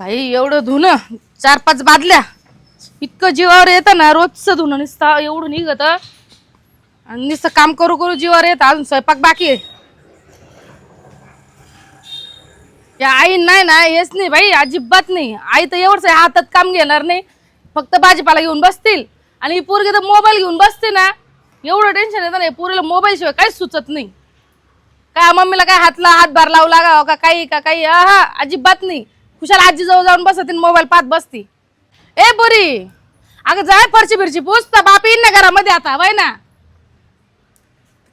भाई एवढं धुणं चार पाच बादल्या इतकं जीवावर येतं ना रोजचं धुणं नुसतं एवढं निघत. आणि नुसतं काम करू करू जीवावर येतं अजून स्वयंपाक बाकी आहे. या आई नाही ना हेच नाही भाई अजिबात नाही. आई तर एवढंच आहे, हातात काम घेणार नाही. फक्त भाजीपाला घेऊन बसतील. आणि ही पोरगी तर मोबाईल घेऊन बसते ना एवढं टेन्शन येतं नाही पोरीला मोबाईल शिवाय काहीच सुचत नाही. काय मम्मीला काय हातला हातभार लावू लागावं का काही का काही? हा अजिबात नाही. खुशाल आजी जवळ जाऊन बसते मोबाईल पाहत बसती. ए पोरी अगं जाय फरची फिरची पुसता तर बाप येईन ना घरामध्ये आता वय ना?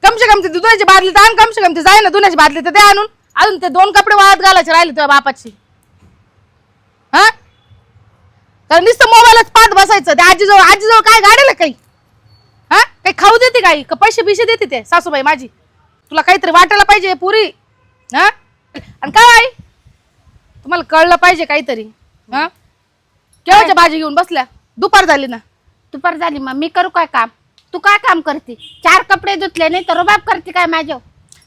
कमसे कम ते दुधाची बादली तर आण कमसे कम ते जाय ना दुधाची बादली तर ते आणून. अजून ते दोन कपडे वाळत घालायचे राहिले तुझ्या बापाची. हा? तर नुसतं मोबाईलच पाहत बसायचं. ते आजीजवळ आजीजवळ काय गाडेल काही? हा? काही खाऊ देते काही का पैसे बिशे देते ते सासूबाई माझी? तुला काहीतरी वाटायला पाहिजे पुरी. हा? आणि काय आई? तुम्हाला कळलं पाहिजे काहीतरी हा? केव्हाच्या भाजी घेऊन बसल्या दुपार झाली ना. दुपार झाली मग मी करू काय काम? तू काय काम करते? चार कपडे धुतले नाही तर रुबाब करते काय माझ्या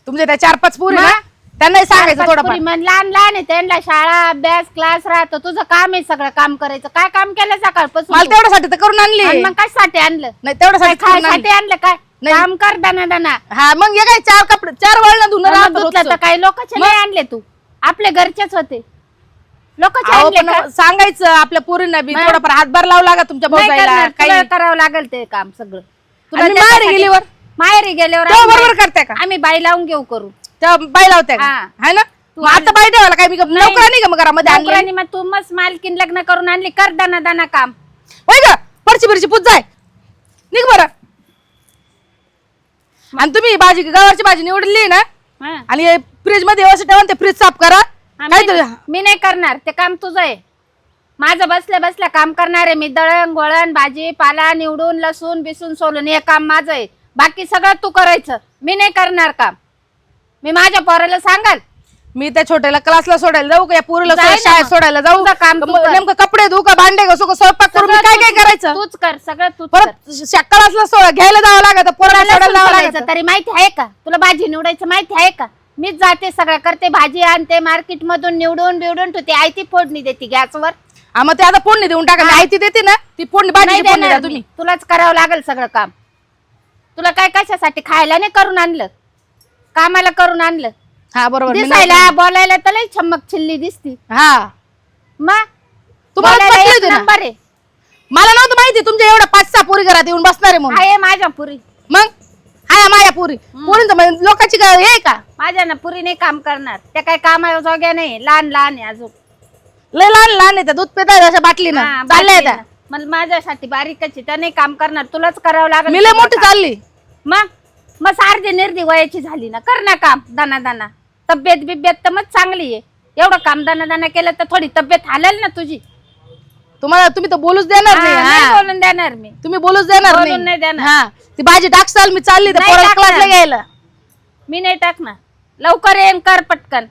तुमच्या त्या चार पाच पुरी ना त्यांनाही सांगायचं थोडंफार. लहान लहान आहे त्यांना शाळा अभ्यास क्लास राहतो तुझं काम आहे सगळं काम करायचं. काय काम केलं सकाळपासून मला? तेवढ्यासाठी तर करून आणली. आणि मग काय साठी आणलं? नाही तेवढ्यासाठी करून आणली. खायसाठी आणलं. काय? नाही. काम कर दाना दाना हा मग हे काय चार कपडे चार वळण धुणं राहतं धुतलं तर रोजचं. काही लोकांचे नाही आणले तू. आपले घरचेच होते. लोकांचे अहो, आणले पण का? सांगायचं आपल्या पोरींना बी? थोडंफार हातभार लावला का तुमच्या नाही भाऊजाईला करणार, तुला काही करावं लागेल ते काम सगळं आणि त्याच्यासाठी- माहेरी गेलीवर? माहेरी गेल्यावर तेव्हा आम्ही बरोबर करते का? आम्ही बाई लावून घेऊ करू तेव्हा बाई लावत्या का हा. है ना मग आता बाई ठेवायला काय मी. नोकरा नाही का मग घरामध्ये आणली नोकरांनी मग तू मस्त मालकीन लग्न करून आणली कर दाना दाना काम होय ग परची बिरची पूज जाय निघ बरं आणि तुम्ही भाजी गवारची भाजी निवडली ना हा. आणि फ्रीजमध्ये व्यवस्थित ठेवा ते फ्रीज साफ करा मी- नाही करणार ते काम तुझं आहे. माझं बसल्या बसल्या काम करणार आहे मी दळण गोळण भाजी पाला निवडून लसूण बिसून सोलून हे काम माझं आहे. बाकी सगळं तू करायचं. मी नाही करणार काम. मी माझ्या पोराला सांगाल. मी त्या छोट्याला क्लासला सोडायला जाऊ का? या पोरीला जाय ना शाळेत मग. सोडायला जाऊ? तुझं काम तू कर. नेमकं कपडे धुऊ का भांडे घासू का स्वयंपाक करू मी काय काय करायचं? तूच कर सगळं तूच कर. परत श- क्लासला सोड घ्यायला जावं लागत पोराला तुला सोडायला लसूण जावं सोलायचं लागत. तरी माहिती आहे का? तुला भाजी निवडायचं माहिती आहे का? मीच जाते सगळं करते भाजी आणते मार्केट मधून निवडून बिवडून ठेवते. आयती फोडणी देते गॅसवर. हा मग ते आता फोडणी देऊन टाका. मी आयती देते ना ती फोडणी भाजी नाही फोडणी द्या देणार तुम्ही. मी. तुलाच करावं लागेल सगळं काम. तुला काय कशासाठी? खायला नाही करून आणलं. कामाला करून आणलं. हा बरोबर. मी दिसायला. बोलायला तर लई छमक छिल्ली दिसती. हा. मग तुम्हाला बोलायला पटली एक होती ना? नंबर आहे. मला नव्हतं माहिती तुमच्या एवढ्या पाच सहा पोरी घरात येऊन बसणार आहे म्हणून. आहे माझ्या पुरी. मग? हाय माझ्या पोरी. म्हणजे लोकांची काय हे आहे का? माझ्या ना पुरी नाही काम करणार. त्या काय कामाला जोग्या नाही. लहान लहान आहे अजून. लय लहान लहान आहे दूध पितात अशा बाटली ना हा, चालल्या बाकी त्या. ना. मग माझ्यासाठी बारीकच आहे. त्या नाही काम करणार. तुलाच करावं लागेल. मी लय मोठी. चालली. मग? मग सारखी निर्दी वयाची झाली ना. कर ना काम दाना दाना तब्येत बिब्येत तर मग चांगली आहे. एवढं काम दाना दाना केलं तर थोडी तब्येत हालेल ना तुझी. तुम्हाला तुम्ही तर बोलूच देणार नाही नाही हा. बोलून देणार मी. तुम्ही बोलूच देणार बोलून नाही. देणार. हा. ती भाजी टाकसाल मी चालली त्या नाही पोराला टाकणार. क्लासला घ्यायला. मी नाही टाकणार. लवकर येईन कर पटकन.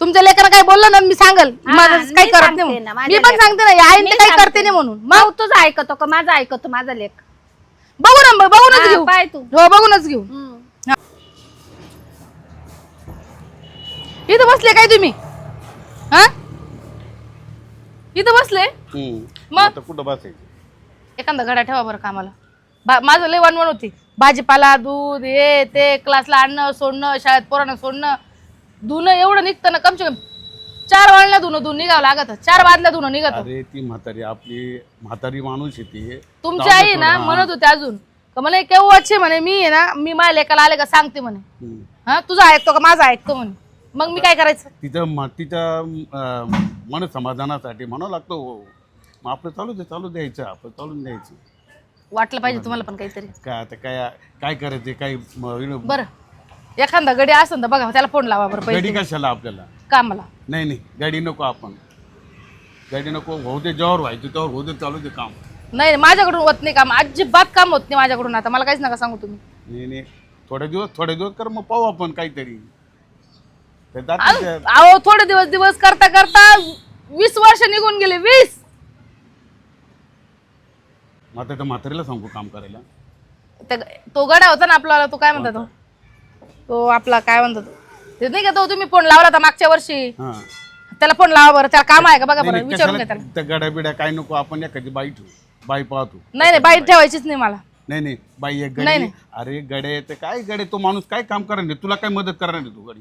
तुमच्या लेकरं काय बोललं ना मी सांगल. हा, माझं मी काही करत सांगते नाही ना, म्हणून. माझ्या मी पण सांगते ना आई मी काही सांगते. करते नाही म्हणून. मग मग तुझं ऐकतो का? माझं ऐकतो माझा लेख बघू ना मग, बघूनच हा, घेऊ. पाय तू. हो बघूनच घेऊ. इथं बसले काय तुम्ही? हा? इथं बसले. मग? कुठं बसायचं? एखादा घडा ठेवा बरं कामाला. माझं लय वनवन होती. भाजीपाला दूध हे ते क्लासला आणणं सोडणं शाळेत पोरांना सोडणं. धुणं एवढं निघतं ना कमसे कम चार वाळल्या धुणं धुवून निघावं लागत. चार बादल्या धुणं निघत. अरे ती म्हातारी आपली म्हातारी माणूस येते तुमची आई ना म्हणत होते अजून. का म्हणे केव्हाचे म्हणे मी आहे ना मी माझ्या लेकाला आले का सांगते म्हणे. हा तुझं ऐकतो का माझं ऐकतो म्हणे. मग मी काय करायचं? तिचं म- तिच्या अं, मन समाधानासाठी म्हणावं लागतो हो. मग आपलं चालू दे चालू द्यायचं आपलं चालून द्यायचं. वाटलं पाहिजे तुम्हाला पण काहीतरी. काय आता काय काय करायचे काही म- बरं. एखादा गडी असेल तर बघा त्याला फोन लावा बरं गाडी पहिले कशाला आपल्याला? कामाला. नाही नाही गाडी नको आपण. गाडी नको होऊ दे जेव्हा व्हायचं तेव्हा होऊ दे चालू दे काम. नाही नाही, माझ्याकडून होत नाही काम. अजिबात काम होत नाही माझ्याकडून आता. मला काहीच नका सांगू तुम्ही. नाही नाही. थोडे दिवस थोडे दिवस कर मग पाहू आपण काहीतरी. ते जातील अहो थोडे दिवस दिवस करता करता वीस वर्ष निघून गेले वीस! मग त्या म्हातारीला सांगू काम करायला. ते- तो गडा होता ना आपला तो काय म्हणतात तो? तो आपला काय म्हणतात तो? ते नाही का तो तुम्ही फोन लावला होता मागच्या वर्षी? हां. त्याला फोन लावा बरं त्याला काम आहे का? बघा नाही, बरं नाही, विचारून घ्या कशाला त्याला. त्या गड्या बिड्या काय नको आपण एखादी बाई ठेवू बाई पाहतो. नाही नाही बाई ठेवायचीच नाही मला. नाही नाही बाई एक नाही, गडी अरे गडे ते काय गडे तो माणूस काय काम करणार आहे तुला काय मदत करणार आहे तू गडी?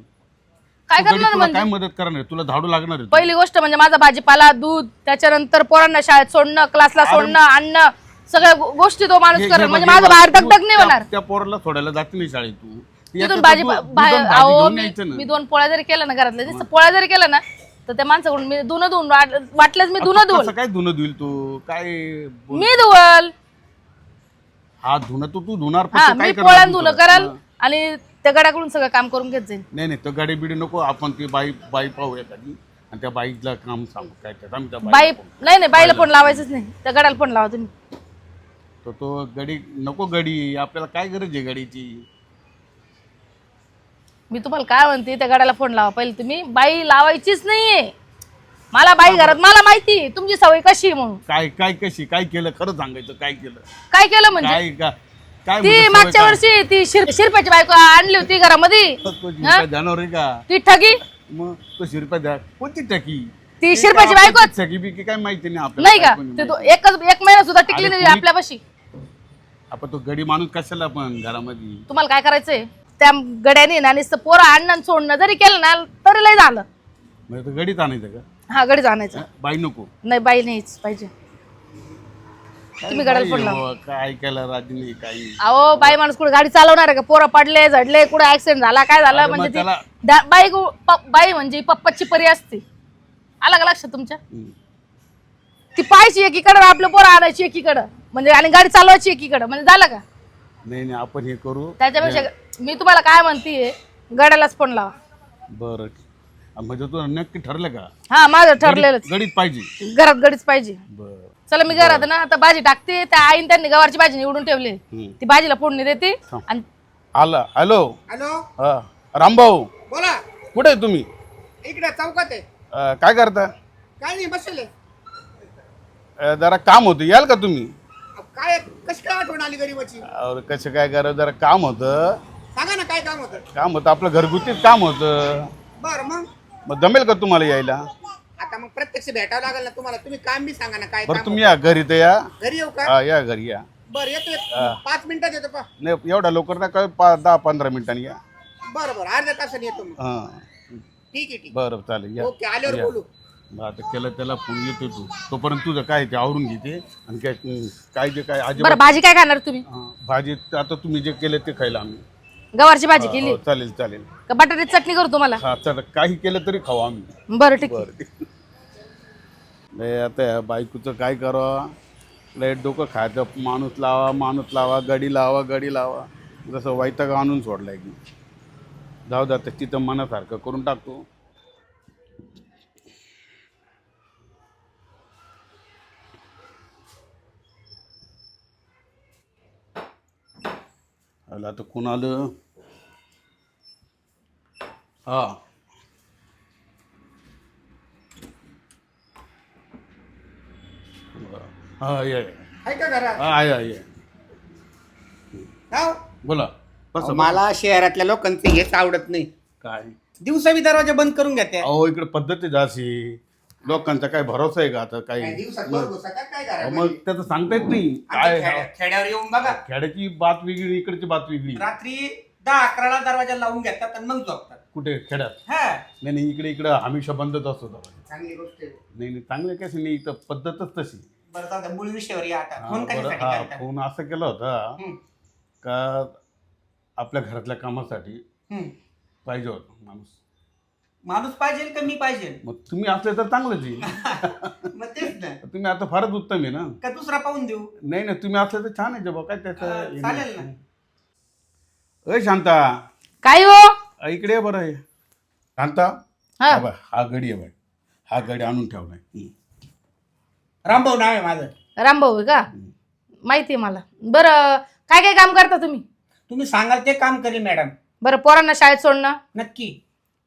काय तू गडी करणार तुला म्हणजे? काय मदत करणार आहे? तुला झाडू लागणार आहे? पहिली गोष्ट म्हणजे माझा भाजीपाला दूध त्याच्यानंतर पोरांना शाळेत सोडणं क्लासला सोडणं आणणं सगळ्या गो- गोष्टी तो माणूस हे- करेल म्हणजे बघ, माझं बाहेर तू दगदग नाही त्या- होणार त्या पोराला सोडायला जाते नाही शाळेत तू. तिथून भाजी तू- बा- तू बाहेर जाऊन भाजी अहो घेऊन मी यायचं ना. मी दोन पोळ्या जरी केल्या ना घरातल्या नुसतं पोळ्या जरी केल्या ना तर त्या माणसाकडून मी धुणं धुवून वाट- वाटलंच मी धुणं धुवल कसं काय धुणं धुईल तू? काय बोल- मी धुवल. हा धुणं तू तू धुणार पण हा तू काय मी करणार पोळ्या तू धुणं? करल. आणि त्या गड्याकडून सगळं काम करून घेत जाईल. नाही नाही तर गाडी बिडी नको आपण ती बाई बाई पाहू एखादी. आणि त्या बाईला काम सांगू काय त्यात आम्ही त्या बाई बाईला नाही नाही बाईला फोन लावायचंच नाही. त्या गड्याला फोन लावा तुम्ही. तर तो गडी नको गडी आपल्याला काय गरज आहे गाडीची? मी तुम्हाला काय म्हणते त्या गाड्याला फोन लावा. पहिले तुम्ही बाई लावायचीच नाहीये. मला बाई घरात मला माहिती आहे तुमची सवय कशी आहे म्हणून. काय काय कशी काय केलं? खरं सांगायचं काय केलं? काय केलं म्हणजे? काय का काय ती मागच्या वर्षी ती शिर शिरप्याची बायको आणली होती घरामध्ये आहे का? ती ठगी? मग तो शिरप्या द्या. कोणती टकी ती शिरप्याची बायको सगळी बिकी काय माहिती नाही आपल्याला नाही का? काय कोणी ते तो माहिती. एकच एक महिना सुद्धा टिकली अरे नाही कोणी- आपल्यापाशी. आपण तो गडी माणूस कशाला पण घरामध्ये? तुम्हाला काय करायचंय? त्या गड्याने ना नुसतं पोरं आणणं आणि सोडणं जरी केलं ना तरी लय झालं. म्हणजे तो गडीत आणायचं का? हा गडीच आणायचं. हा? बाई नको. नाही बाई नाहीच पाहिजे. तुम्ही लावा हो, काय ऐकायला राजी नाही काही. अहो बाई माणूस कुठे गाडी चालवणार आहे का? पोरं पडले झडले कुठे ऍक्सिडेंट झाला काय झालं? अरे मग म्हणजे ती त्याला- दा- बाई गु- प- बाई म्हणजे पप्पाची परी असते. आला का लक्षात तुमच्या? हम्म. ती पाहायची एकीकडं आपलं पोरं आणायची एकीकडं. म्हणजे आणि गाडी चालवायची एकीकडं. म्हणजे झालं का? नाही नाही आपण हे करू. त्याच्यापेक्षा मी तुम्हाला काय म्हणतीये गड्यालाच फोन लावा. बरं. म्हणजे तू नक्की ठरलं का? हा माझं ठरलेलंच. गडीत पाहिजे. घरात गडीच पाहिजे. बर. चला मी घरात ना आता भाजी टाकते त्या आईन त्यांनी गवारची भाजी निवडून ठेवली. हम्म. ती भाजीला फोडणी देते. आणि आला हॅलो. हॅलो. हा रामभाऊ. बोला. कुठे आहे तुम्ही? इकडे चौकात आहे. अं, काय करता? काय नाही बसले. अं, जरा काम होतं. याल का तुम्ही? काय कशी काय आठवण आली गरीबाची? और कसं काय करा जरा काम होतं. सांगा ना काय काम होतं? काम होतं आपलं घरगुतीच काम होतं. बर मग? मग जमेल का तुम्हाला यायला? आता मग प्रत्यक्ष भेटावं लागेल ना तुम्हाला. तुम्ही काम बी सांगा ना काय बरं काम तुम्ही या घरी तर या. होतं. घरी येऊ का? हा या घरी या. बर येतो येतो. पाच मिनिटात येतो पा नाही एवढा लवकर ना काय पाच दहा पंधरा मिनिटांनी या. बरं बरं अर्ध्या तासाने येतो मग. हां. ठीक आहे ठीक बरं चालेल या. ओके आल्यावर. बोलू. मग आता केलं त्याला फोन येतो तू. तोपर्यंत तुझं काय ते आवरून घेते आणि काय हं, काय जे काय बरं भाजी काय खाणार तुम्ही? भाजी आता तुम्ही जे केलं ते खायला आम्ही. गवारची भाजी केली? हो, चालेल चालेल. का बटाट्याची चटणी करू तुम्हाला? हा चला काही केलं तरी खाऊ आम्ही. बरं ठीक आहे. बरं लय आता ह्या बायकोचं काय करावं? लय डोकं खायचं. माणूस लावा माणूस लावा गडी लावा गडी लावा. जसं वैताग आणून सोडलाय की जाऊ द्या तर तिथं मनासारखं करून टाकतो आलं आता कोण आलं? हा. हा. आहे का घरात? आहे आहे? बोला. बस मला शहरातल्या लोकांचं हेच आवडत नाही. काय? दिवसा बी दरवाजा बंद करून घेते अहो इकडे पद्धती जाशी लोकांचा काय भरोसा आहे का आता? काय? काही दिवसात वर घुसा का? काय अहो, घरामध्ये? मग त्याचं सांगता येत नाही. आमच्या काय? खेड्या- खेड्यावर येऊन बघा. खेड्याची बात वेगळी इकडची बात वेगळी. रात्री दहा अकराला दरवाजा लावून घेतात आणि मग झोपतात. कुठे? खेड्यात? हा. नाही नाही इकडे इकडे. हमेशा बंदच असतो दरवाजा. चांगली गोष्ट आहे. नाही नाही चांगलं कशी नाही इथं पद्धतच तशी. बरं जाऊ द्या, मूळ विषयावर या आता. हा, फोन बरं, कशासाठी हा, करता? फोन असं केला होता हम्म, का आपल्या घरातल्या कामासाठी हम्म. पाहिजे होतं माणूस? माणूस पाहिजे का मी पाहिजे? मग तुम्ही असले तर चांगलंच आहे. मग तेच ना. तुम्ही आता फारच उत्तम आहे ना. का दुसरा पाहून देऊ? नाही नाही तुम्ही असले तर छान आहे जबा काय त्याचं चालेल नाही. ना. अय शांता. काय हो? अ, इकडे ये बरं. आहे शांता हा हा बघ, हा गडी आहे बाय हा गडी आणून ठेवलाय हं. रामभाऊ नाव आहे माझं. रामभाऊ आहे का? माहिती आहे मला. बरं काय काय काम करता तुम्ही? तुम्ही सांगाल ते काम करेल मॅडम. बरं पोरांना शाळेत सोडणं? नक्की.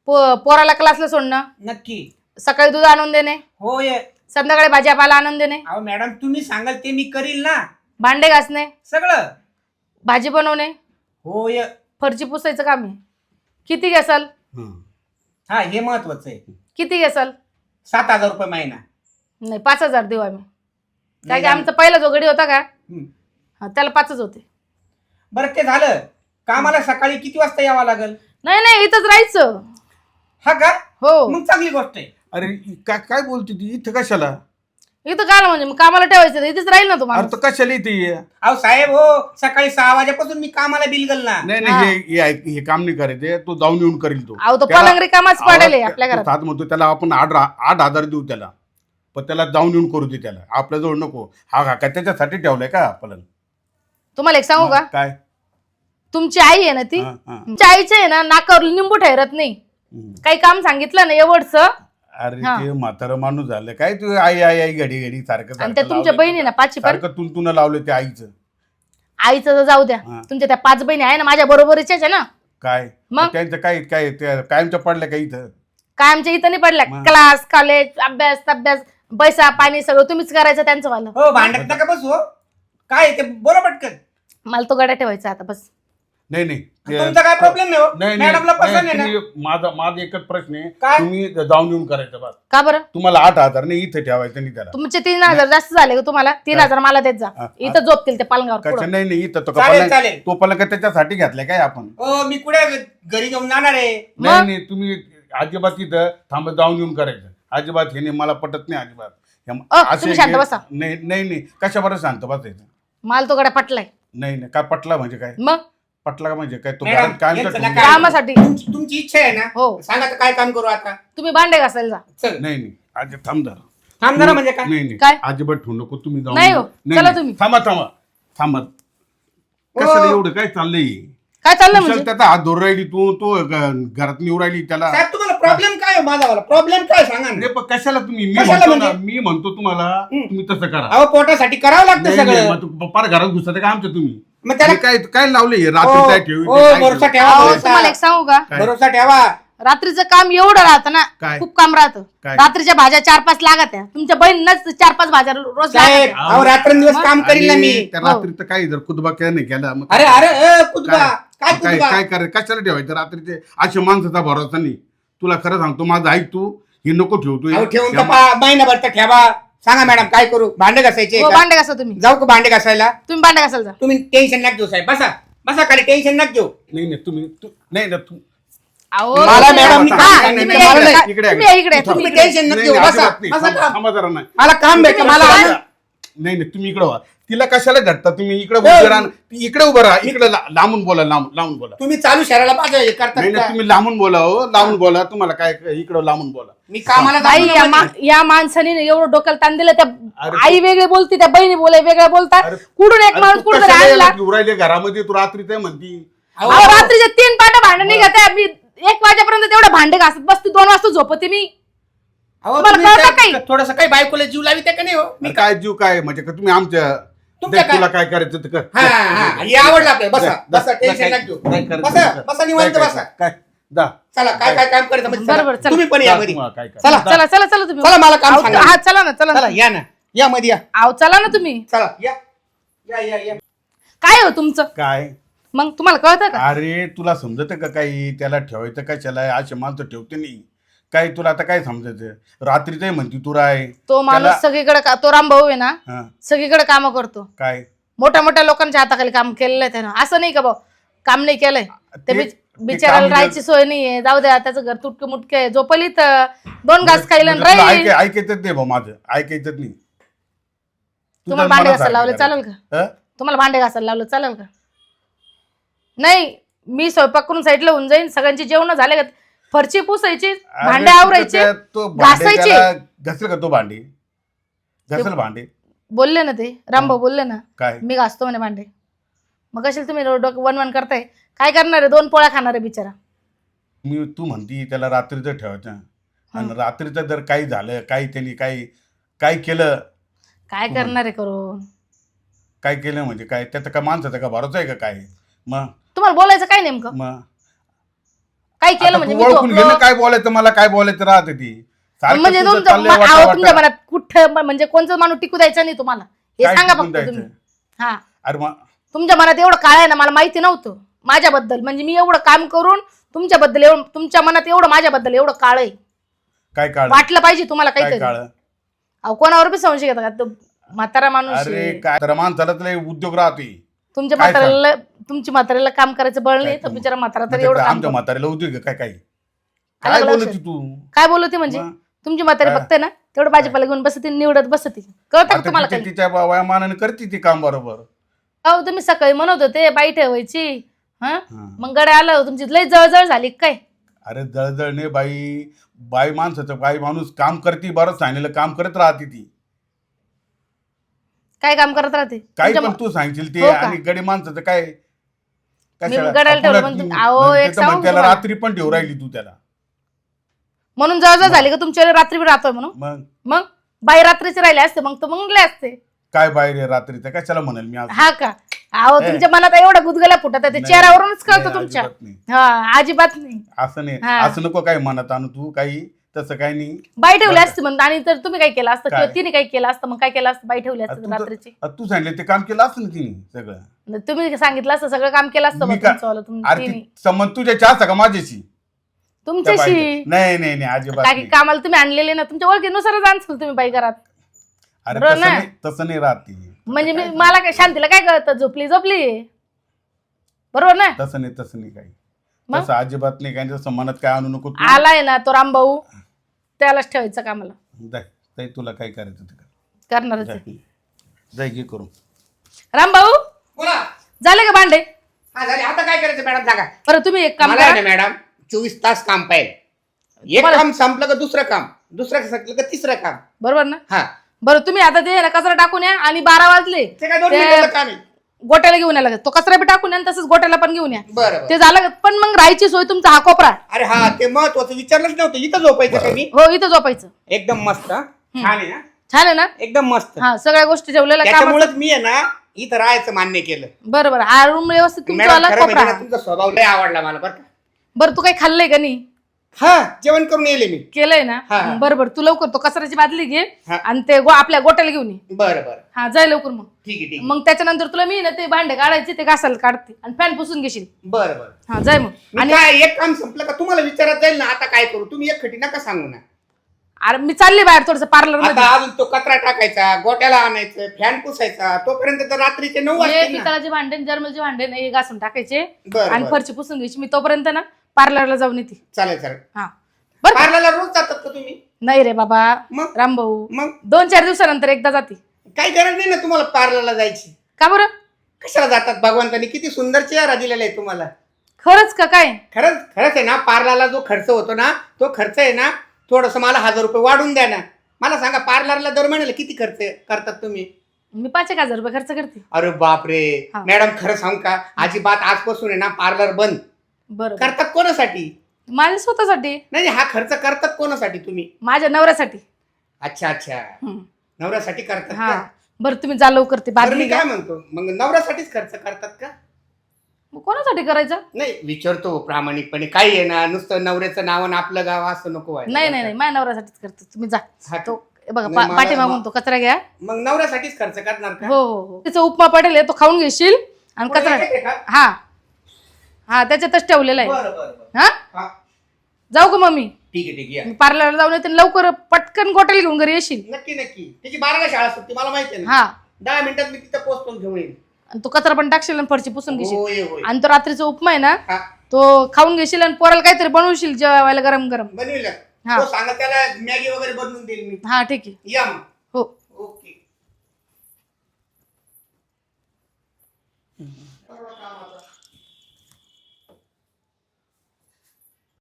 पो पोराला क्लासला सोडणं? नक्की. सकाळी दूध आणून देणे? हो ये. संध्याकाळी भाजीपाला आणून देणे? अहो मॅडम तुम्ही सांगाल ते मी करील ना. भांडे घासणे? सगळं. भाजी बनवणे? हो ये. फरची पुसायचं काम आहे. किती घेसाल हं. हा हे महत्वाचं आहे. किती घेसाल सात हजार रुपये महिना. नाही पाच हजार देऊ आम्ही. काय नाही. की आमचा पहिला जो गडी होता का. हा, त्याला पाचच होते. बरं ते झालं. कामाला सकाळी किती वाजता यावं लागेल? नाही नाही इथंच राहायचं. हा का? हो. मग चांगली गोष्ट आहे. अरे काय काय बोलते ती? इथं कशाला? इथं काय म्हणजे मग कामाला ठेवायचं इथेच राहील ना तुम्हाला. अरे तर कशाला इथे ये? अहो साहेब हो सकाळी सहा वाजेपासून मी कामाला बिलगल ना. नाही नाही हे- हे ऐक, हे काम नाही करायचे. तो जाऊन येऊन करील तो. अहो तो त्याला- पलंग रिकामाच आहे आपल्या तो घरात. सात म्हणतो त्याला आपण आठ रा- आठ हजार देऊ त्याला. पण त्याला जाऊन येऊन करू दे त्याला. आपल्याजवळ नको. हा का त्याच्यासाठी ठेवलाय का पलंग? तुम्हाला एक सांगू का? काय? तुमची आई आहे ना ती? हा, हा. तुमच्या आईच्या आहे ना नाकावर लिंबू ठेरत नाही. हम्म. काही काम सांगितलं ना एवढच? अरे हा. ते म्हातारं माणूस झालं. काय तू आई आई आई घडी घडी सारखं त्या तुमच्या लावलंय बहिणी ना पाचशे सारखं तुन तुन लावलं ते आईचं. आईचं तर जाऊ द्या. हा. तुमच्या त्या पाच बहिणी आहे ना माझ्या बरोबरीच्याच आहे ना. काय? मग? त्यांचं काय काय ते कायमच्या पडल्या काय इथं? काय आमच्या इथं नाही पडल्या. मग? क्लास कॉलेज अभ्यास अभ्यास पैसा पाणी सगळं तुम्हीच करायचं त्यांचं वालं. हो भांडत नका बस हो. काय ते? बोला पटकन. मला तो गड्या ठेवायचा आता बस. नाही नाही. ते- तुमचा काय प्रॉब्लेम नाही हो? नाही नाही. मॅडमला पसंत आहे नाही, ना? तुम्ही- माझा माझा एकच प्रश्न आहे. काय? तुम्ही जाऊन येऊन करायचं बस. का बरं? तुम्हाला आठ हजार नाही इथे ठेवायचं नाही त्याला. तुमचे तीन हजार जास्त झाले का तुम्हाला? तीन हजार मला देत जा. हा. इथं झोपतील ते पालंगावर कशा पुढं. नाही नाही इथं तो चालेल, पलंग चालेल. तो पलंग त्याच्यासाठी घेतलाय काय आपण? हो मी कुठे? घरी घेऊन जाणार आहे. नाही नाही तुम्ही अजिबात इथं थांबत जाऊन येऊन करायचं. अजिबात हे नाही मला पटत नाही अजिबात. अ, असे तुम्ही शांत हे- बसा. नाही नाही नाही. कशा बरं शांत बसायचं? मला तो गड्या पटलाय. नाही नाही. काय पटला म्हणजे काय? मग पटला का म्हणजे काय? तो मॅडम, घरात कायमचा यांचं ठेवून नका- द्या. कामासाठी. तुमची तुमची इच्छा आहे ना? हो. सांगा तर काय काम करू आता? तुम्ही भांडे घासायला जा. चल. नाही नाही. आज थांब जरा. थांब जरा म्हणजे काय? नाही नाही. काय? अजिबात ठेवू नको. तुम्ही जाऊन नाही हो, चला तुम्ही. थांबा थांबा. थांबा. कशाला एवढं? काय चाललंय? काय चाललं कुशाल म्हणजे? त्याचा हात धरून राहिली तू. तो घरात निवड राहिली त्याला. साहेब तुम्हाला प्रॉब्लेम काय आहे माझा प्रॉब्लेम काय सांगा ना. नाही, पण कशाला तुम्ही? मी कशाला म्हणतो ना म्हणजे? मी म्हणतो तुम्हाला तुम्ही तसं करा. अहो पोटासाठी करावं लागतं नाही, नाही, सगळं. मग तू पार घरात घुसत का आमच्या तुम्ही? मग त्याला हे काय काय लावले रात्री हो, काय ठेवी हो, भरोसा ठेवा अहो, भरोसा. तुम्हाला एक सांगू का? काय? भरोसा ठेवा. रात्रीचं काम एवढं राहतं ना काय? खूप काम राहतं. काय? रात्रीच्या भाज्या चार पाच लागत आहे. तुमच्या बहिणींनाच चार पाच भाज्या रोज साहेब लागत अहो रात्रंदिवस काम करील ना मी. त्या हो. रात्रीचं काय जर कुदबा काय नाही केला मग अरे अरे ए, कुदबा काय? काय काय कुदबा काय करायचं? कशाला ठेवायचं? रात्रीचे अशा माणसाचा भरोसा नाही. तुला खरं सांगतो माझं ऐक तू हे नको ठेवतो अहो ठेवून तर पहा, महिनाभर तर ठेवा. सांगा मॅडम काय करू? भांडे घासायचे हो का? भांडे घासा तुम्ही. जाऊ का भांडे घासायला? तुम्ही भांडे घासायला जा. तुम्ही टेन्शन नका घेऊ साहेब. बसा. बसा खाली टेन्शन नका घेऊ. नाही नाही तुम्ही तू- नाही ना तू अहो, मला तुम्ही- मॅडम, मी हा, काय तुम्ही सांगितलं? मला इकडे- नाही, इकडे- तुम्ही इकडे तू तुम्ही तुम्ही इकडे. टेन्शन नका नाही, घेऊ नाही, बसा. अजिबात नाही. बसा थांबा काम. थांबा. जरा नाही मला काम भेटलं मला नाही नाही नाही, तुम्ही इकडे व्हा. तिला कशाला झटता तुम्ही? इकडे. उभं राहा ती इकडे उभं राहा. इकडे ला- लांबून बोला लांबून लांबून बोला. तुम्ही चालू शहराला पाहिजे हे करता नाही तुम्ही लांबून बोला हो. लांबून बोला. तुम्हाला काय इकडे लांबून बोला. मी कामाला बाई जातो या ना मा- म्हणजे. या माणसाने एवढं डोक्याला ताण दिलं. त्या अरे आई वेगळी बोलते त्या बहिणी बोलाय वेगळ्या बोलतात. अरे- कुठून एक अरे माणूस तू कुठून कशाला आणला? याला घेऊन राहिले घरामध्ये? तू रात्री ते म्हणती. अहो, अहो रात्रीचे तीन पाट भांडण निघत. मी एक वाजेपर्यंत तेवढं भांडे घासत बसते. दोन वाजता झोपते मी. अहो, तुम्हाला तुम्ही कळतं काय- काही? थोडंसं काही बायकोला जीव लावी का नाही हो? मी अरे काय जीव काय? म्हणजे का तुम्ही आमच्या तुमच्या देख तुला काय- काय करायचं ते कर. हा हा हे आवडलं आपल्याला. बसा जा, जा, बसा जा, टेन्शन काय- नका घेऊ काय करायचं बसा ते कर. बसा निवांत काय- बसा. काय? जा. चला काय काय काम करायचं म्हणजे बरोबर, चला. तुम्ही पण या जा मध्ये तुम्हाला काय करायचं. चला. चला चला चला तुम्ही. चला मला काम अहो, सांगा. हा चला ना चला चला ना. या ना. या मध्ये या. अहो चला ना तुम्ही. चला या. या या या. काय हो तुमचं? काय? मग तुम्हाला कळतं का? अरे तुला समजत का काही? त्याला ठेवायचं कशाला असे माणसं ठेवते नाही. काय तुला आता काय समजायचं रात्रीच म्हणती तू राय. तो माणूस त्याला- सगळीकडे का तो राम भाऊ आहे ना हा, सगळीकडे काम करतो. काय? मोठ्या मोठ्या लोकांच्या हाताखाली काम केलेलं आहे त्यानं. असं नाही का भाऊ? काम नाही केलंय. ते ते- बिच- ते बिचाराला काम राहायची सोय नाहीये. जाऊ द्या त्याचं घर तुटके मुटके झोपली तर दोन घास खाईल आणि म्हणजे तुला राहील. ऐकाय- ऐकायचंच नाही भाऊ माझं. ऐकायचंच नाही. तुम्हाला भांडे मनासारखं घासायला लावले. चालेल का? हं? तुम्हाला भांडे घासायला लावलं चालेल का? नाही मी स्वयंपाक करून साईडला होऊन जाईन. सगळ्यांची जेवण झाले का? फरची पुसायची भांडे आवरायचे तो घासायचे. घासेल का तो भांडी? घासेल भांडे? बोलले ना ते. रामभाऊ बोलले ना काय? मी घासतो म्हणे भांडे. मग कशाला तुम्ही डोकं वन वन करताय? काय करणार आहे? दोन पोळ्या खाणार आहे बिचारा. मी तू म्हणती त्याला रात्रीचं ठेवायचं. आणि रात्रीचं जर काही झालं काही त्यांनी काही काय केलं. काय करणार आहे करून? काय केलं म्हणजे काय? त्याचं का माणसाचा का भरोसा आहे का काय? मग? तुम्हाला बोलायचं काय नेमकं? मग? काय केलं आता म्हणजे तू मी ओळखून घे ना झोपलो. काय बोलायचं मला काय बोलायचं राहते ती. सारखं म्हणजे तुझं तुमचं चाललंय म- वाटा- अहो, वाटा. तुमच्या मनात कुठं म्हणजे कोणता माणूस टिकू द्यायचा नाही तुम्हाला. हे काय सांगा टिकून फक्त द्यायचं? तुम्ही हा. अरे मग तुमच्या मनात एवढं काळ आहे ना मला माहिती नव्हतं. माझ्याबद्दल. म्हणजे मी एवढं काम करून तुमच्याबद्दल एवढं तुमच्या मनात एवढं माझ्याबद्दल एवढं काळ आहे. काय काळ? वाटलं पाहिजे तुम्हाला काय काहीतरी. काळ? अहो कोणावर बी संशय घेता का तो म्हातारा माणूस अरे आहे. काय? तर माणसाला उद्योग राहतोय. तुमच्या काय म्हाताऱ्याला तुमची म्हाताऱ्याला काम करायचं बळ नाही तर? बिचारा म्हातारा तर एवढं काम आमच्या करतो. म्हाताऱ्याला उद्योग आहे काय काय काय अलग बोलत. तू काय बोलते म्हणजे मग? तुमची म्हातारी काय? बघते ना तेवढं भाजीपाला घेऊन बसते निवडत बसते कळतं का आता तुम्हाला तिच्या काही तिच्या वयामानाने करते ती काम बरोबर अहो तुम्ही सकाळी म्हणत होते बाई ठेवायची हा हा. मग गड्या आलं तुमची लई जळजळ झाली काय अरे जळजळ नाही बाई बाई माणसाचं बाई माणूस काम करते बरं सांगितलं काम करत राहते ती काय काम करत राहते? काही तुमच्या पण तू सांगशील ते हो का? आणि गडी माणसाचं काय? कशाला? गडाला ठेवलं आपण पण तू- तू- अहो, ते एक तर सांगू म्हण, त्याला तुम्हाला? रात्री पण ठेवू राहिली तू त्याला. म्हणून जळजळ झाली का तुमच्या रात्री राहतोय म्हणून? मग? मग? बाई रात्रीचे राहिले असते मग तर म्हणले असते. काय बाहेर आहे रात्रीचं? कशाला म्हणाल मी आज? हा का? अहो ए. तुमच्या मनात एवढा गुदगला फुटत आहे ते नाही, चेहऱ्यावरूनच नाही, कळतं तुमच्या. अजिबात नाही. हा अजिबात नाही. असं नाही. हा. असं नको काही म्हणत आणू तू काही तसं काही नाही. बाई ठेवली. असते म्हणून. आणि तर तुम्ही काय केलं असतं काय? किंवा तिने काय केलं असतं मग काय केलं असतं? बाई ठेवली असते रात्रीची. आता तू सांगितलं ते काम केलं असं ना तिने सगळं? तुम्ही सांगितलं असतं सगळं काम केलं असतं मी बा का- तुमचं तुम- अरे तिने. ती संबंध तुझ्या चहा का माझ्याशी? त्या तुमच्याशी? बाईचं. नाही नाही नाही अजिबात काय नाही. कामाला तुम्ही आणलेले ना तुमच्या ओळखीनुसारच आणसाल तुम्ही बाई घरात. अरे बरं तसं? नाही तसं नाही राहत. ती म्हणजे मी मला काय शांतीला काय कळतं? झोपली झोपली. बरोबर ना? तसं नाही तसं नाही काही. मग? तसं अजिबात नाही काही तसं मनात काय आणू नको तू. आलाय ना तो रामभाऊ. त्यालाच ठेवायचं कामाला. जाय जाय तुला काय करायचं ते कर. करणारच आहे. जाय जाय घे करू रामभाऊ बोला झाले का भांडे? हा झाले. आता काय करायचं मॅडम सांगा बरं तुम्ही एक काम मला आहे करा. मॅडम चोवीस तास काम पाहिजे. एक तुम्हाला- काम संपलं का दुसरं काम? दुसरं संपलं का तिसरं काम? बरोबर ना? हा. बरं तुम्ही आता ते ना कचरा टाकून या आणि बारा वाजले. ते काय दोन ते- मिनिटाचं काम आहे? गोट्याला घेऊन या लागत तो कचरा बी टाकून या आणि तसंच गोट्याला पण घेऊन या. बरं बरं. ते झालं का? पण मग राहायची सोय तुमचा हा कोपरा. अरे हा ते महत्वाचं विचारलंच नव्हतं. इथं झोपायचं का मी? हो इथं झोपायचं. एकदम मस्त हा. छान आहे ना? छान आहे ना? एकदम मस्त. हा सगळ्या गोष्टी जेवलेल्या काम त्याच्यामुळेच मी आहे ना इथं राहायचं मान्य केलं. बरं बरं. हा रूम व्यवस्थित तुमचा मॅडम आला खरं कोपरा. ना तुमचा स्वभाव लय आवडला मला बरं का? बरं तू काही खाल्लंय का नाही? हा जेवण करून येले मी. केलंय ना? हा, हा. बरं बरं तू लवकर तो कचऱ्याची बादली घे हा. आणि ते गो- आपल्या गोट्याला घेऊन ये. बरं बरं. हा जाय लवकर मग. ठीक आहे ठीक आहे. मग त्याच्यानंतर तुला मी ना ते भांडे काढायचे ते घासायला काढते आणि फॅन पुसून घेशील. बरं बरं. हा जाय मग. मी आणि काय एक काम संपलं का? तुम्हाला विचारत जाईल ना आता काय करू? तुम्ही एक खटी नका सांगू ना. अरे मी चालले बाहेर थोडस पार्लरमध्ये. अजून तो कचरा टाकायचा गोट्याला आणायचं फॅन पुसायचा. तोपर्यंत तर रात्रीचे नऊ हे वाजतील ना. पितळाचे भांडे जर्मलचे भांडे ना हे घासून टाकायचे. बरं आणि बरं. फरची पुसून घ्यायची. मी तोपर्यंत ना पार्लरला जाऊन येते. चालेल चालेल. हा. बरं? पार्लरला रोज जातात का तुम्ही? नाही रे बाबा मग? रामभाऊ. मग? दोन चार दिवसानंतर एकदा जाते. काही गरज नाही ना तुम्हाला पार्लरला जायची. का बरं? कशाला जातात? भगवंतानी किती सुंदर चेहरा दिलेला आहे तुम्हाला. खरंच का काय? खरंच खरंच आहे ना पार्लरला जो खर्च होतो ना तो खर्च आहे ना थोडस मला हजार रुपये वाढून द्या ना. मला सांगा पार्लरला दर महिन्याला किती खर्च करतात तुम्ही? मी पाच एक हजार रुपये खर्च करते. अरे बापरे. हा. मॅडम खरं सांगू का? अजिबात आजपासून आहे ना पार्लर बंद. बरं बरं. करतात कोणासाठी? माझ्या स्वतःसाठी. नाही नाही, हा खर्च करतात कोणासाठी तुम्ही? माझ्या नवऱ्यासाठी. अच्छा अच्छा. नवऱ्यासाठी करतात हा. का? बरं तुम्ही जा लवकर ते बरं, बादली मी घ्या काय म्हणतो? मग नवऱ्यासाठीच खर्च करतात का? मग कोणासाठी करायचं? नाही विचारतो प्रामाणिकपणे. काही आहे ना नुसतं नवऱ्याचं नाव आणि आपलं गाव असं नको व्हायला. नाही नाही नाही. माझ्या नवऱ्यासाठीच करते. तुम्ही जा. हा, तो हे बघा नाही, पा- मला- पाठीमागून तो कचरा घ्या. मग नवऱ्यासाठीच खर्च करणार का? हो हो हो. त्याचा उपमा पडेल हे, तो खाऊन घेशील आणि कचरा येते का? हा. हा त्याच्यातच ठेवलेला आहे. बरं बरं बरं. हा? हा, जाऊ का मम्मी. ठीक आहे ठीक आहे. या. मी पार्लरला जाऊन येते लवकर पटकन गोटेल घेऊन घरी येशील. नक्की नक्की. तिची बाराला शाळा सुटते मला माहिती आहे ना. हा. दहा मिनिटात मी तिथं पोहोचतो घेऊन येईल आणि तो कचरा पण टाकशील आणि फरची पुसून घेशील. होय होय. आणि तो रात्रीचा उपमा आहे ना हा, तो खाऊन घेशील आणि पोराला काहीतरी बनवशील जेवायला गरम गरम बनविल हा. तो सांगा त्याला मॅगी वगैरे बनवून देईल मी. हा ठीक आहे. या मग.